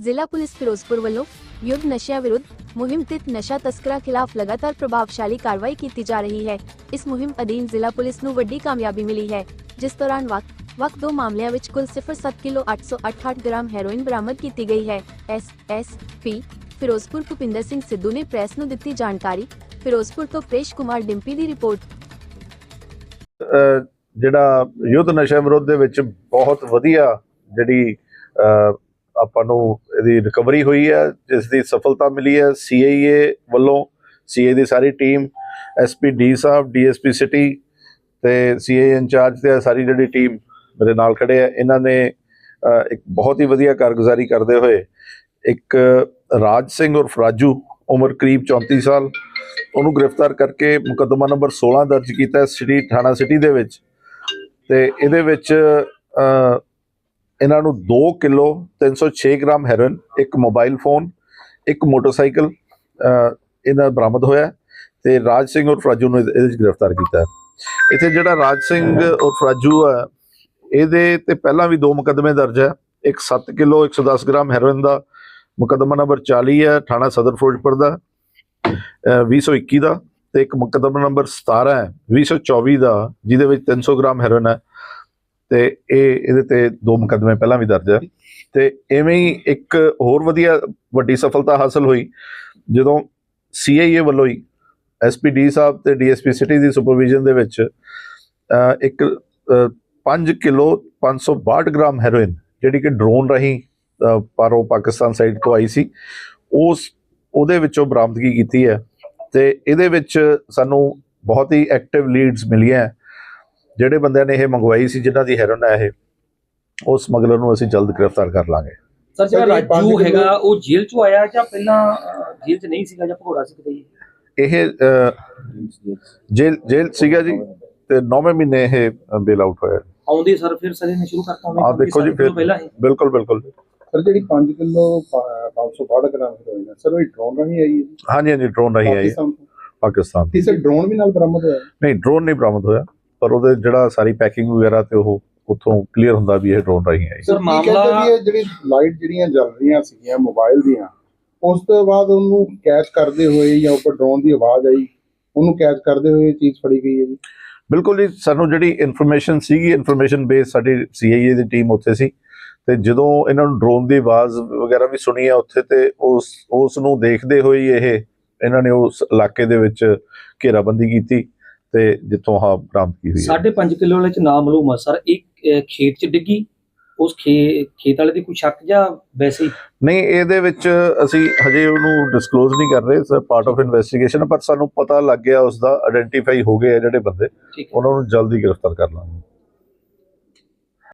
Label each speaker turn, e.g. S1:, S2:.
S1: ਜ਼ਿਲ੍ਹਾ ਪੁਲਿਸ ਫਿਰੋਜ਼ਪੁਰ ਵੱਲੋਂ ਯੁੱਧ ਨਸ਼ਿਆਂ ਵਿਰੁੱਧ ਮੁਹਿੰਮ ਤਹਿਤ ਨਸ਼ਾ ਤਸਕਰਾਂ ਖਿਲਾਫ ਲਗਾਤਾਰ ਪ੍ਰਭਾਵਸ਼ਾਲੀ ਕਾਰਵਾਈ ਕੀਤੀ ਜਾ ਰਹੀ ਹੈ ਇਸ ਮੁਹਿੰਮ ਅਧੀਨ ਜ਼ਿਲ੍ਹਾ ਪੁਲਿਸ ਨੂੰ ਵੱਡੀ ਕਾਮਯਾਬੀ ਮਿਲੀ ਹੈ ਜਿਸ ਦੌਰਾਨ ਵਕ ਵਕ ਦੋ ਮਾਮਲਿਆਂ ਵਿੱਚ ਕੁੱਲ 0.7 ਕਿਲੋ 808 ਗ੍ਰਾਮ ਹੈਰੋਇਨ ਬਰਾਮਦ ਕੀਤੀ ਗਈ ਹੈ S S P Ferozepur Bhupinder Singh Sidhu ਨੇ ਪ੍ਰੈਸ ਨੂੰ ਦਿੱਤੀ ਜਾਣਕਾਰੀ ਫਿਰੋਜ਼ਪੁਰ ਤੋਂ ਪ੍ਰੇਸ਼ ਕੁਮਾਰ ਡਿੰਪੀ ਦੀ ਰਿਪੋਰਟ
S2: ਜਿਹੜਾ ਯੁੱਧ ਨਸ਼ਾ ਵਿਰੋਧ ਦੇ ਵਿੱਚ ਬਹੁਤ ਵਧੀਆ ਜਿਹੜੀ ਆਪਾਂ ਨੂੰ ਇਹਦੀ ਰਿਕਵਰੀ ਹੋਈ ਹੈ ਜਿਸ ਦੀ ਸਫਲਤਾ ਮਿਲੀ ਹੈ ਸੀਆਈਏ ਵੱਲੋਂ ਸੀਏ ਦੀ ਸਾਰੀ ਟੀਮ ਐਸਪੀ ਡੀ ਸਾਹਿਬ ਡੀਐਸਪੀ ਸਿਟੀ ਤੇ ਸੀਏ ਇੰਚਾਰਜ ਤੇ ਸਾਰੀ ਜਿਹੜੀ ਟੀਮ ਮੇਰੇ ਨਾਲ ਖੜੇ ਆ, ਇਹਨਾਂ ਨੇ ਇੱਕ ਬਹੁਤ ਹੀ ਵਧੀਆ ਕਾਰਗੁਜ਼ਾਰੀ ਕਰਦੇ ਹੋਏ, ਇੱਕ ਰਾਜ ਸਿੰਘ ਉਰਫ ਰਾਜੂ, ਉਮਰ ਕਰੀਬ 34 ਸਾਲ, ਉਹਨੂੰ ਗ੍ਰਿਫਤਾਰ ਕਰਕੇ ਮੁਕੱਦਮਾ ਨੰਬਰ 16 ਦਰਜ ਕੀਤਾ ਸਿਟੀ ਥਾਣਾ ਸਿਟੀ ਦੇ ਵਿੱਚ ਤੇ ਇਹਦੇ ਵਿੱਚ ਇਹਨਾਂ ਨੂੰ 2 ਕਿਲੋ 306 ਗ੍ਰਾਮ ਹੈਰੋਇਨ ਇੱਕ ਮੋਬਾਈਲ ਫੋਨ ਇੱਕ ਮੋਟਰਸਾਈਕਲ ਇਹਨਾਂ ਬਰਾਮਦ ਹੋਇਆ ਹੈ ਤੇ ਰਾਜ ਸਿੰਘ ਔਰ ਫਰਾਜੂ ਨੂੰ ਇਹਦੇ ਇਹਦੇ ਵਿੱਚ ਗ੍ਰਿਫਤਾਰ ਕੀਤਾ ਇੱਥੇ ਜਿਹੜਾ ਰਾਜ ਸਿੰਘ ਔਰ ਫਰਾਜੂ ਹੈ ਇਹਦੇ ਤੇ ਪਹਿਲਾਂ ਵੀ ਦੋ ਮੁਕੱਦਮੇ ਦਰਜ ਹੈ। ਇੱਕ 7 ਕਿਲੋ 110 ਗ੍ਰਾਮ ਹੈਰੋਇਨ ਦਾ ਮੁਕੱਦਮਾ ਨੰਬਰ 40 ਹੈ ਥਾਣਾ ਸਦਰ ਫਿਰੋਜ਼ਪੁਰ ਦਾ ਅ, 2021 ਦਾ ਤੇ ਇੱਕ ਮੁਕੱਦਮਾ ਨੰਬਰ 17 ਹੈ 2024 ਦਾ ਜਿਹਦੇ ਵਿੱਚ 300 ਗ੍ਰਾਮ ਹੈਰੋਇਨ ਹੈ। ਤੇ ਇਹ ਇਹਦੇ ਤੇ ਦੋ ਮੁਕੱਦਮੇ ਪਹਿਲਾਂ ਵੀ ਦਰਜ ਹੈ ਤੇ ਐਵੇਂ ਹੀ ਇੱਕ ਹੋਰ ਵਧੀਆ ਵੱਡੀ ਸਫਲਤਾ ਹਾਸਲ ਹੋਈ ਜਦੋਂ ਸੀਆਈਏ ਵੱਲੋਂ ਹੀ ਐਸਪੀਡੀ ਸਾਹਿਬ ਤੇ ਡੀਐਸਪੀ ਸਿਟੀ ਦੀ ਸੁਪਰਵਿਜ਼ਨ ਦੇ ਵਿੱਚ ਇੱਕ 5 ਕਿਲੋ 562 ਗ੍ਰਾਮ ਹੈਰੋਇਨ ਜਿਹੜੀ ਕਿ ਡਰੋਨ ਰਾਹੀਂ ਅ, ਪਾਰੋ ਪਾਕਿਸਤਾਨ ਸਾਈਡ ਤੋਂ ਆਈ ਸੀ ਉਸ ਉਹਦੇ ਵਿੱਚੋਂ ਬਰਾਮਦਗੀ ਕੀਤੀ ਹੈ। ਤੇ ਇਹਦੇ ਵਿੱਚ ਸਾਨੂੰ ਬਹੁਤ ਹੀ ਐਕਟਿਵ ਲੀਡਸ ਮਿਲੀਆਂ ਜਿਹੜੇ ਬੰਦਿਆਂ ਨੇ ਇਹ ਮੰਗਵਾਈ ਸੀ ਜਿਨ੍ਹਾਂ ਦੀ ਹੈਰੋਨ ਹੈ ਇਹ ਉਸ ਸਮਗਲਰ ਨੂੰ ਅਸੀਂ ਜਲਦ ਗ੍ਰਿਫਤਾਰ ਕਰ ਲਾਂਗੇ।
S3: ਸਰ ਜਿਹੜਾ ਰਾਜੂ ਹੈਗਾ ਉਹ ਜੇਲ੍ਹ ਚੋਂ ਆਇਆ ਜਾਂ ਪਹਿਲਾਂ ਜੇਲ੍ਹ 'ਚ ਨਹੀਂ ਸੀਗਾ ਜਾਂ ਭਗੌੜਾ ਸੀ ਕਿਤੇ?
S2: ਇਹ ਜੇਲ੍ਹ ਜੇਲ੍ਹ ਸੀਗਾ ਜੀ ਤੇ 9ਵੇਂ ਮਹੀਨੇ ਇਹ ਬੇਲ ਆਊਟ ਹੋਇਆ।
S3: ਆਉਂਦੇ ਸਰ ਫਿਰ ਸਰੇ ਨੇ ਸ਼ੁਰੂ ਕਰਤਾ ਉਹਨੇ
S2: ਆਹ
S3: ਕੰਮ ਵੀ
S2: ਦੇਖੋ ਜੀ ਫਿਰ ਬਿਲਕੁਲ ਬਿਲਕੁਲ।
S4: ਸਰ ਜਿਹੜੀ 5 ਕਿਲੋ 562 ਗ੍ਰਾਮ ਹੈਰੋਇਨ ਹੈ ਸਰ ਉਹ ਡਰੋਨ ਰਾਹੀਂ ਆਈ ਹੈ ਜੀ।
S2: ਹਾਂਜੀ ਹਾਂਜੀ ਡਰੋਨ ਰਹੀ ਹੈ। ਜੀ,
S4: ਪਾਕਿਸਤਾਨ ਤੋਂ।
S2: ਪਾਕਿਸਤਾਨ
S4: ਤੇ। ਸਰ ਡਰੋਨ ਵੀ ਨਾਲ ਬਰਾਮਦ ਹੋਇਆ?
S2: ਨਹੀਂ ਡਰੋਨ ਨਹੀਂ ਬਰਾਮਦ ਹੋਇਆ। ਪਰ ਉਹਦੇ ਜਿਹੜਾ ਸਾਰੀ ਪੈਕਿੰਗ ਵਗੈਰਾ ਤੇ ਉਹ ਉੱਥੋਂ ਕਲੀਅਰ ਹੁੰਦਾ ਵੀ ਇਹ ਡਰੋਨ ਰਹੀ ਹੈ ਜੀ।
S3: ਸਰ, ਮਾਮਲਾ-
S4: ਵੀ ਇਹ ਜਿਹੜੀ ਲਾਈਟ ਜਿਹੜੀਆਂ ਜਲ ਰਹੀਆਂ ਸੀਗੀਆਂ ਮੋਬਾਈਲ ਦੀਆਂ ਉਸ ਤੋਂ ਬਾਅਦ ਉਹਨੂੰ ਕੈਚ ਕਰਦੇ ਹੋਏ ਜਾਂ ਉੱਪਰ ਡਰੋਨ ਦੀ ਆਵਾਜ਼ ਆਈ ਉਹਨੂੰ ਕੈਚ ਕਰਦੇ ਹੋਏ ਇਹ ਚੀਜ਼ ਫੜੀ ਗਈ ਹੈ ਜੀ
S2: ਬਿਲਕੁਲ ਜੀ ਸਾਨੂੰ ਜਿਹੜੀ ਇਨਫੋਰਮੇਸ਼ਨ ਸੀਗੀ ਇਨਫੋਰਮੇਸ਼ਨ ਬੇਸ ਸਾਡੀ ਸੀਆਈਏ ਦੀ ਟੀਮ ਉੱਥੇ ਸੀ ਤੇ ਜਦੋਂ ਇਹਨਾਂ ਨੂੰ ਡਰੋਨ ਦੀ ਆਵਾਜ਼ ਵਗੈਰਾ ਵੀ ਸੁਣੀ ਆ ਉੱਥੇ ਤੇ ਉਸ ਉਸ ਨੂੰ ਦੇਖਦੇ ਹੋਏ ਇਹ ਇਹਨਾਂ ਨੇ ਉਸ ਇਲਾਕੇ ਦੇ ਵਿੱਚ ਘੇਰਾਬੰਦੀ ਕੀਤੀ ਤੇ ਜਿੱਥੋਂ ਆਹ ਬਰਾਮਦਗੀ ਹੋਈ ਹੈ।
S3: 5.5 ਕਿਲੋ ਵਾਲੇ 'ਚ ਨਾਮਲੂਮ ਆ ਸਰ। ਇੱਕ ਅਹ, ਖੇਤ 'ਚ ਡਿੱਗੀ। ਉਸ ਖੇਤ ਵਾਲੇ ਦੀ ਕੋਈ ਸ਼ੱਕ ਜਾਂ ਵੈਸੇ ਹੀ?
S2: ਨਹੀਂ ਇਹਦੇ ਵਿੱਚ ਅਸੀਂ ਹਜੇ ਉਹਨੂੰ ਡਿਸਕਲੋਜ਼ ਨਹੀਂ ਕਰ ਰਹੇ ਸਰ ਪਾਰਟ ਆਫ ਇਨਵੈਸਟੀਗੇਸ਼ਨ ਪਰ ਸਾਨੂੰ ਪਤਾ ਲੱਗ ਗਿਆ ਉਸ ਦਾ ਆਇਡੈਂਟੀਫਾਈ ਹੋ ਗਏ ਆ ਜਿਹੜੇ ਬੰਦੇ। ਉਹਨਾਂ ਨੂੰ ਜਲਦੀ ਗ੍ਰਿਫਤਾਰ ਕਰ ਲਾਂਗੇ।